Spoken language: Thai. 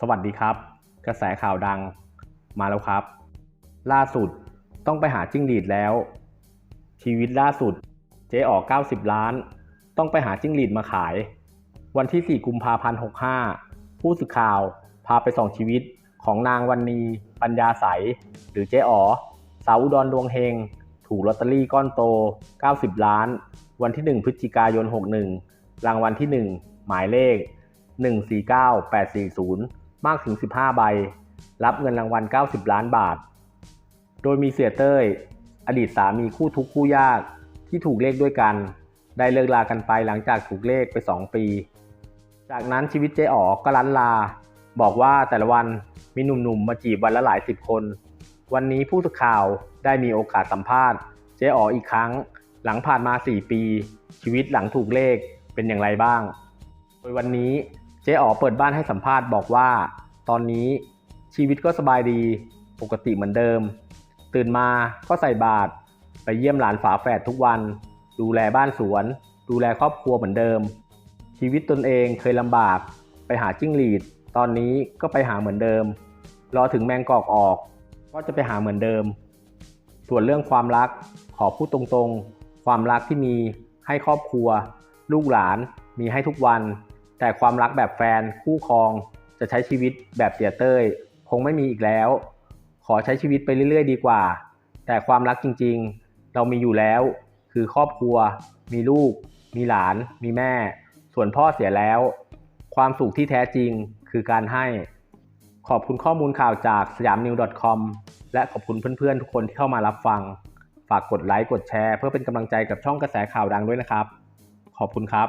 สวัสดีครับ กระแสข่าวดังมาแล้วครับ ล่าสุดต้องไปหาจิ้งหรีดแล้ว ชีวิตล่าสุดเจ๊ออก 90 ล้าน ต้องไปหาจิ้งหรีดมาขาย วันที่ 4 กุมภาพันธ์ 65 ผู้สื่อข่าวพาไปส่องชีวิตของนางวันนี ปัญญาใส หรือเจ๊อ๋อสาวอุดรดวงเฮง ถูกลอตเตอรี่ก้อนโต 90 ล้าน วันที่ 1 พฤศจิกายน 61 รางวัลที่ 1 หมายเลข 149840 มากถึง 15 ใบ รับเงินรางวัล 90 ล้านบาท โดยมีเสียเต้ย อดีตสามีคู่ทุกคู่ยากที่ถูกเลขด้วยกัน ได้เลิกลากันไปหลังจากถูกเลขไป 2 ปี จากนั้นชีวิตเจ๊อ๋อก็ลันลา บอกว่าแต่ละวันมีหนุ่มๆมาจีบวันละหลายสิบคน วันนี้ผู้สื่อข่าวได้มีโอกาสสัมภาษณ์ เจ๊อ๋ออีกครั้ง หลังผ่านมา 4 ปี ชีวิตหลังถูกเลขเป็นอย่างไรบ้าง โดยวันนี้เจ๊อ๋อเปิดบ้านให้สัมภาษณ์บอกว่า ตอนนี้ชีวิตก็สบายดีปกติเหมือนเดิม ตื่นมาก็ใส่บาตรไปเยี่ยมหลานฝาแฝดทุกวัน ดูแลบ้านสวน ดูแลครอบครัวเหมือนเดิม ชีวิตตนเองเคยลำบากไปหาจิ้งหรีด ตอนนี้ก็ไปหาเหมือนเดิม รอถึงแมงกอกออก ก็จะไปหาเหมือนเดิม ส่วนเรื่องความรักขอพูดตรงๆ ความรักที่มีให้ครอบครัว ลูกหลานมีให้ทุกวัน แต่ความรักแบบแฟนคู่ครอง จะใช้ชีวิตแบบเสียเต้ยคงไม่มีอีกแล้ว ขอใช้ชีวิตไปเรื่อย ๆ ดีกว่า แต่ความรักจริง ๆ เรามีอยู่แล้ว คือครอบครัว มีลูก มีหลาน มีแม่ ส่วนพ่อเสียแล้ว ความสุขที่แท้จริงคือการให้ ขอบคุณข้อมูลข่าวจากสยามนิว .com และขอบคุณเพื่อนๆ ทุกคนที่เข้ามารับฟัง ฝากกดไลค์ กดแชร์ เพื่อเป็นกำลังใจกับช่องกระแสข่าวดังด้วยนะครับ ขอบคุณครับ